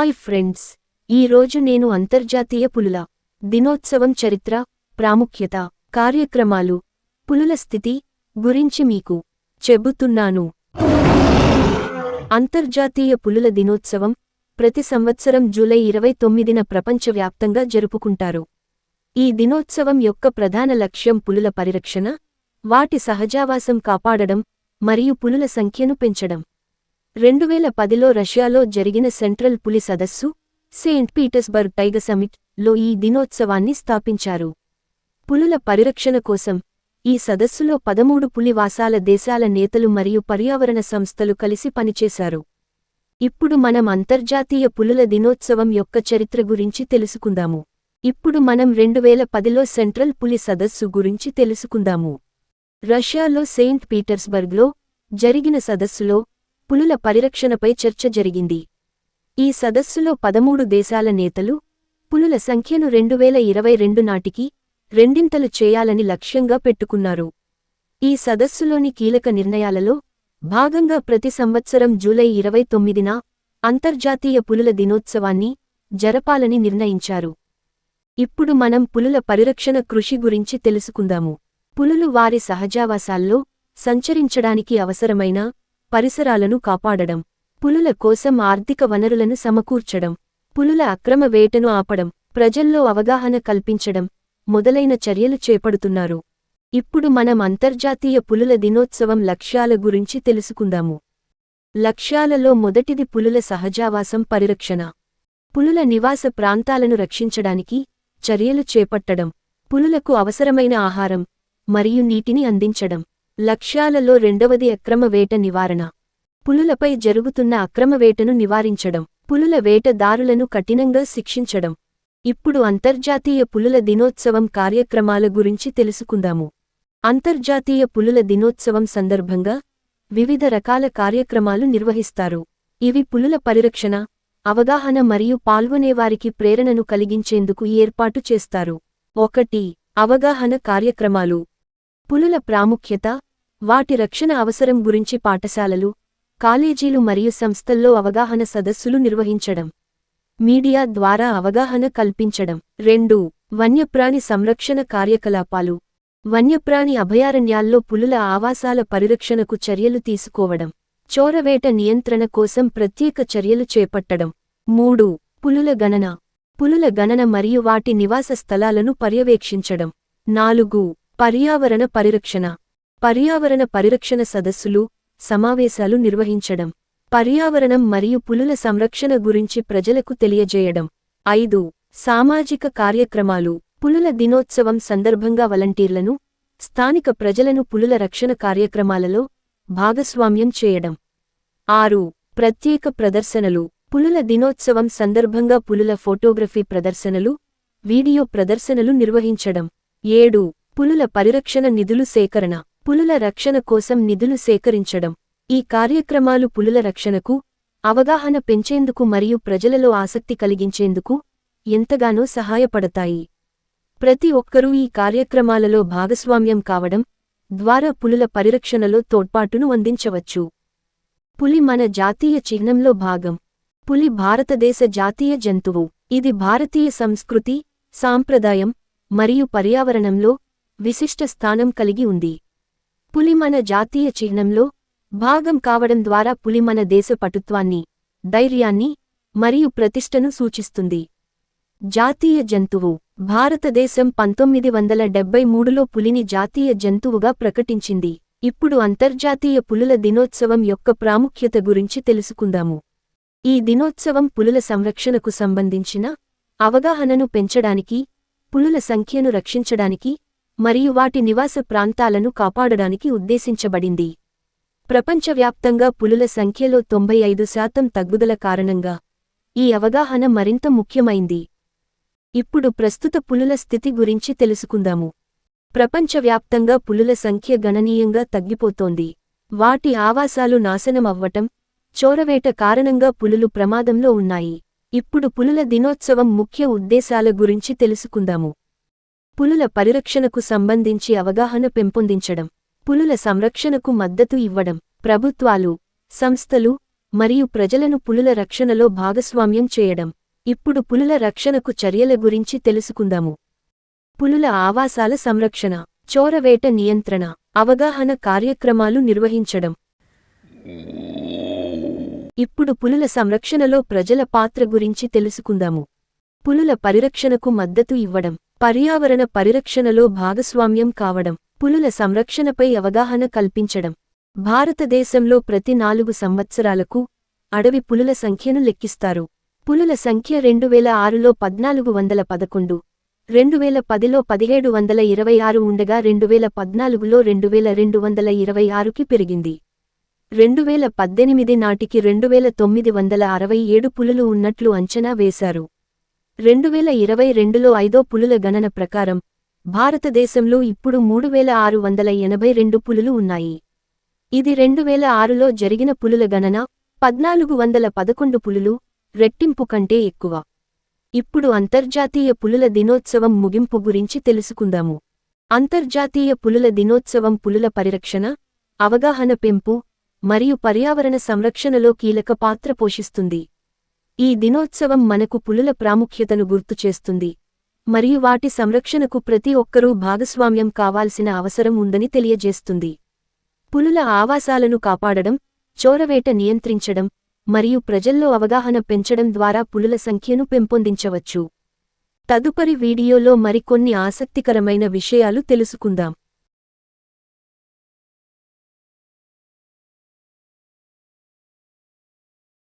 Hi friends ఈరోజు నేను అంతర్జాతీయ పులుల దినోత్సవం చరిత్ర ప్రాముఖ్యత కార్యక్రమాలు పులుల స్థితి గురించి మీకు చెబుతున్నాను. అంతర్జాతీయ పులుల దినోత్సవం ప్రతి సంవత్సరం జూలై ఇరవై తొమ్మిదిన ప్రపంచవ్యాప్తంగా జరుపుకుంటారు. ఈ దినోత్సవం యొక్క ప్రధాన లక్ష్యం పులుల పరిరక్షణ వాటి సహజావాసం కాపాడడం మరియు పులుల సంఖ్యను పెంచడం. రెండువేల పదిలో రష్యాలో జరిగిన సెంట్రల్ పులి సదస్సు సెయింట్ పీటర్స్బర్గ్ టైగర్ సమిట్లో ఈ దినోత్సవాన్ని స్థాపించారు. పులుల పరిరక్షణ కోసం ఈ సదస్సులో పదమూడు పులివాసాల దేశాల నేతలు మరియు పర్యావరణ సంస్థలు కలిసి పనిచేశారు. ఇప్పుడు మనం అంతర్జాతీయ పులుల దినోత్సవం యొక్క చరిత్ర గురించి తెలుసుకుందాము. ఇప్పుడు మనం రెండువేల పదిలో సెంట్రల్ పులి సదస్సు గురించి తెలుసుకుందాము. రష్యాలో సెయింట్ పీటర్స్బర్గ్లో జరిగిన సదస్సులో పులుల పరిరక్షణపై చర్చ జరిగింది. ఈ సదస్సులో పదమూడు దేశాల నేతలు పులుల సంఖ్యను రెండువేల ఇరవై రెండు నాటికి రెండింతలు చేయాలని లక్ష్యంగా పెట్టుకున్నారు. ఈ సదస్సులోని కీలక నిర్ణయాలలో భాగంగా ప్రతి సంవత్సరం జూలై ఇరవై తొమ్మిదిన అంతర్జాతీయ పులుల దినోత్సవాన్ని జరపాలని నిర్ణయించారు. ఇప్పుడు మనం పులుల పరిరక్షణ కృషి గురించి తెలుసుకుందాము. పులులు వారి సహజావాసాల్లో సంచరించడానికి అవసరమైన పరిసరాలను కాపాడడం పులుల కోసం ఆర్థిక వనరులను సమకూర్చడం పులుల అక్రమ వేటను ఆపడం ప్రజల్లో అవగాహన కల్పించడం మొదలైన చర్యలు చేపడుతున్నారు. ఇప్పుడు మనం అంతర్జాతీయ పులుల దినోత్సవం లక్ష్యాల గురించి తెలుసుకుందాము. లక్ష్యాలలో మొదటిది పులుల సహజావాసం పరిరక్షణ. పులుల నివాస ప్రాంతాలను రక్షించడానికి చర్యలు చేపట్టడం పులులకు అవసరమైన ఆహారం మరియు నీటిని అందించడం. లక్ష్యాలలో రెండవది అక్రమ వేట నివారణ. పులులపై జరుగుతున్న అక్రమ వేటను నివారించడం పులుల వేటదారులను కఠినంగా శిక్షించడం. ఇప్పుడు అంతర్జాతీయ పులుల దినోత్సవం కార్యక్రమాల గురించి తెలుసుకుందాము. అంతర్జాతీయ పులుల దినోత్సవం సందర్భంగా వివిధ రకాల కార్యక్రమాలు నిర్వహిస్తారు. ఇవి పులుల పరిరక్షణ అవగాహన మరియు పాల్గొనేవారికి ప్రేరణను కలిగించేందుకు ఏర్పాటు చేస్తారు. ఒకటి అవగాహన కార్యక్రమాలు. పులుల ప్రాముఖ్యత వాటి రక్షణ అవసరం గురించి పాఠశాలలు కాలేజీలు మరియు సంస్థల్లో అవగాహన సదస్సులు నిర్వహించడం మీడియా ద్వారా అవగాహన కల్పించడం. రెండు వన్యప్రాణి సంరక్షణ కార్యకలాపాలు. వన్యప్రాణి అభయారణ్యాల్లో పులుల ఆవాసాల పరిరక్షణకు చర్యలు తీసుకోవడం చోరవేట నియంత్రణ కోసం ప్రత్యేక చర్యలు చేపట్టడం. మూడు పులుల గణన. పులుల గణన మరియు వాటి నివాస స్థలాలను పర్యవేక్షించడం. నాలుగు పర్యావరణ పరిరక్షణ. పర్యావరణ పరిరక్షణ సదస్సులు సమావేశాలు నిర్వహించడం. పర్యావరణం మరియు పులుల సంరక్షణ గురించి ప్రజలకు తెలియజేయడం. ఐదు. సామాజిక కార్యక్రమాలు. పులుల దినోత్సవం సందర్భంగా వలంటీర్లను స్థానిక ప్రజలను పులుల రక్షణ కార్యక్రమాలలో భాగస్వామ్యం చేయడం. ఆరు. ప్రత్యేక ప్రదర్శనలు. పులుల దినోత్సవం సందర్భంగా పులుల ఫోటోగ్రఫీ ప్రదర్శనలు వీడియో ప్రదర్శనలు నిర్వహించడం. ఏడు. పులుల పరిరక్షణ నిధులు సేకరణ. పులుల రక్షణ కోసం నిధులు సేకరించడం. ఈ కార్యక్రమాలు పులుల రక్షణకు అవగాహన పెంచేందుకు మరియు ప్రజలలో ఆసక్తి కలిగించేందుకు ఎంతగానో సహాయపడతాయి. ప్రతి ఒక్కరూ ఈ కార్యక్రమాలలో భాగస్వామ్యం కావడం ద్వారా పులుల పరిరక్షణలో తోడ్పాటును అందించవచ్చు. పులి మన జాతీయ చిహ్నంలో భాగం. పులి భారతదేశ జాతీయ జంతువు. ఇది భారతీయ సంస్కృతి సాంప్రదాయం మరియు పర్యావరణంలో విశిష్ట స్థానం కలిగి ఉంది. పులి మన జాతీయ చిహ్నంలో భాగం కావడం ద్వారా పులి మన దేశ పటుత్వాన్ని ధైర్యాన్ని మరియు ప్రతిష్టను సూచిస్తుంది. జాతీయ జంతువు. భారతదేశం పంతొమ్మిది వందల డెబ్బై మూడులో పులిని జాతీయ జంతువుగా ప్రకటించింది. ఇప్పుడు అంతర్జాతీయ పులుల దినోత్సవం యొక్క ప్రాముఖ్యత గురించి తెలుసుకుందాము. ఈ దినోత్సవం పులుల సంరక్షణకు సంబంధించిన అవగాహనను పెంచడానికి పులుల సంఖ్యను రక్షించడానికి మరియు వాటి నివాస ప్రాంతాలను కాపాడడానికి ఉద్దేశించబడింది. ప్రపంచవ్యాప్తంగా పులుల సంఖ్యలో తొంభై ఐదు శాతం తగ్గుదల కారణంగా ఈ అవగాహన మరింత ముఖ్యమైంది. ఇప్పుడు ప్రస్తుత పులుల స్థితి గురించి తెలుసుకుందాము. ప్రపంచవ్యాప్తంగా పులుల సంఖ్య గణనీయంగా తగ్గిపోతోంది. వాటి ఆవాసాలు నాశనమవ్వటం చోరవేట కారణంగా పులులు ప్రమాదంలో ఉన్నాయి. ఇప్పుడు పులుల దినోత్సవం ముఖ్య ఉద్దేశాల గురించి తెలుసుకుందాము. పులుల పరిరక్షణకు సంబంధించి అవగాహన పెంపొందించడం పులుల సంరక్షణకు మద్దతు ఇవ్వడం ప్రభుత్వాలు సంస్థలు మరియు ప్రజలను పులుల రక్షణలో భాగస్వామ్యం చేయడం. ఇప్పుడు పులుల రక్షణకు చర్యల గురించి తెలుసుకుందాము. పులుల ఆవాసాల సంరక్షణ చోరవేట నియంత్రణ అవగాహన కార్యక్రమాలు నిర్వహించడం. ఇప్పుడు పులుల సంరక్షణలో ప్రజల పాత్ర గురించి తెలుసుకుందాము. పులుల పరిరక్షణకు మద్దతు ఇవ్వడం. పర్యావరణ పరిరక్షణలో భాగస్వామ్యం కావడం పులుల సంరక్షణపై అవగాహన కల్పించడం. భారతదేశంలో ప్రతి నాలుగు సంవత్సరాలకు అడవి పులుల సంఖ్యను లెక్కిస్తారు. పులుల సంఖ్య రెండు వేల ఆరులో పద్నాలుగు వందల పదకొండు రెండు వేల పదిలో పదిహేడు వందల ఇరవై ఆరు ఉండగా రెండు వేల పద్నాలుగులో రెండు వేల రెండు వందల ఇరవై ఆరుకి పెరిగింది. రెండు వేల పద్దెనిమిది నాటికి రెండు వేల తొమ్మిది వందల అరవై ఏడు పులులు ఉన్నట్లు అంచనా వేశారు. రెండు వేల ఇరవై రెండులో ఐదో పులుల గణన ప్రకారం భారతదేశంలో ఇప్పుడు మూడు వేల ఆరు వందల ఎనభై రెండు పులులు ఉన్నాయి. ఇది రెండు వేల ఆరులో జరిగిన పులుల గణన పద్నాలుగు వందల పదకొండు పులులు రెట్టింపు కంటే ఎక్కువ. ఇప్పుడు అంతర్జాతీయ పులుల దినోత్సవం ముగింపు గురించి తెలుసుకుందాము. అంతర్జాతీయ పులుల దినోత్సవం పులుల పరిరక్షణ అవగాహన పెంపు మరియు పర్యావరణ సంరక్షణలో కీలక పాత్ర పోషిస్తుంది. ఈ దినోత్సవం మనకు పులుల ప్రాముఖ్యతను గుర్తుచేస్తుంది మరియు వాటి సంరక్షణకు ప్రతి ఒక్కరూ భాగస్వామ్యం కావాల్సిన అవసరం ఉందని తెలియజేస్తుంది. పులుల ఆవాసాలను కాపాడడం చోరవేట నియంత్రించడం మరియు ప్రజల్లో అవగాహన పెంచడం ద్వారా పులుల సంఖ్యను పెంపొందించవచ్చు. తదుపరి వీడియోలో మరికొన్ని ఆసక్తికరమైన విషయాలు తెలుసుకుందాం.